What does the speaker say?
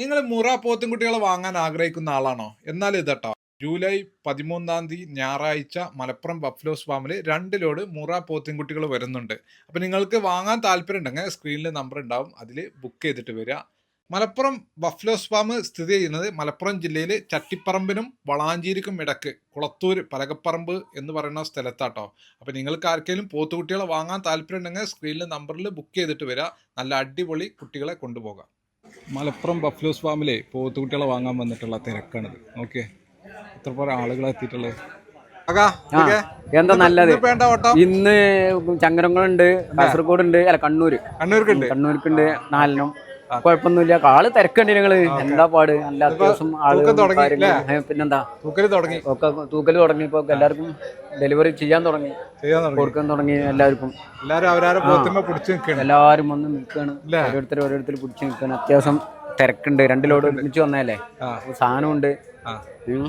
നിങ്ങൾ മുറ പോത്തുംകുട്ടികളെ വാങ്ങാൻ ആഗ്രഹിക്കുന്ന ആളാണോ? എന്നാൽ ഇതട്ടോ. ജൂലൈ പതിമൂന്നാം തീയതി ഞായറാഴ്ച മലപ്പുറം ബഫ്ലോസ് ഫാമിൽ രണ്ട് ലോഡ് മുറ പോത്തുംകുട്ടികൾ വരുന്നുണ്ട്. അപ്പോൾ നിങ്ങൾക്ക് വാങ്ങാൻ താല്പര്യം ഉണ്ടെങ്കിൽ സ്ക്രീനിൽ നമ്പർ ഉണ്ടാവും. അതിൽ ബുക്ക് ചെയ്തിട്ട് വരിക. മലപ്പുറം ബഫ്ലോസ് ഫാം സ്ഥിതി ചെയ്യുന്നത് മലപ്പുറം ജില്ലയിൽ ചട്ടിപ്പറമ്പിനും വളാഞ്ചേരിക്കും ഇടയ്ക്ക് കുളത്തൂർ പലകപ്പറമ്പ് എന്ന് പറയുന്ന സ്ഥലത്താട്ടോ. അപ്പോൾ നിങ്ങൾക്ക് ആർക്കെങ്കിലും പോത്തുകുട്ടികളെ വാങ്ങാൻ താല്പര്യം ഉണ്ടെങ്കിൽ സ്ക്രീനിൽ നമ്പറിൽ ബുക്ക് ചെയ്തിട്ട് വരിക. നല്ല അടിപൊളി കുട്ടികളെ കൊണ്ടുപോകാം. മലപ്പുറം ബഫ്ലോസ് ഫാമിലെ പോത്തുകുട്ടികളെ വാങ്ങാൻ വന്നിട്ടുള്ള തിരക്കാണിത്. ഓക്കെ എത്ര പോലെ ആളുകൾ എത്തിയിട്ടുള്ളത് എന്താ നല്ലത്? വേണ്ട ഓട്ടം? ഇന്ന് ചങ്ങരങ്ങളുണ്ട് കാസർഗോഡ് ഉണ്ട് അല്ല കണ്ണൂര്. കണ്ണൂർക്കുണ്ട്. കണ്ണൂർക്കുണ്ട് നാലിനും. കുഴപ്പമൊന്നുമില്ല. ആൾ തിരക്കുണ്ട് ഞങ്ങൾ എന്താ പാട്? നല്ല അത്യാവശ്യം ആൾ കാര്യങ്ങൾ. പിന്നെന്താ? തൂക്കൽ തുടങ്ങി. ഒക്കെ തൂക്കൽ തുടങ്ങി. ഇപ്പൊ എല്ലാവർക്കും ഡെലിവറി ചെയ്യാൻ തുടങ്ങി. ചെയ്യാൻ തുടങ്ങി. കൊടുക്കാൻ തുടങ്ങി എല്ലാവർക്കും. എല്ലാരും അവരാരെ പോത്തുമ്പോ പിടിച്ചു നിൽക്കണം എല്ലാവരും വന്ന് നിൽക്കാണ് ഇല്ലേ? ഓരോരുത്തർ ഓരോരുത്തർ പിടിച്ച് നിൽക്കാണ് അത്യാവശ്യം തിരക്കുണ്ട്. രണ്ട് ലോഡ് ഒരുമിച്ച് വന്നതല്ലേ? ആ. സാധനമുണ്ട്. ആ. ഉം.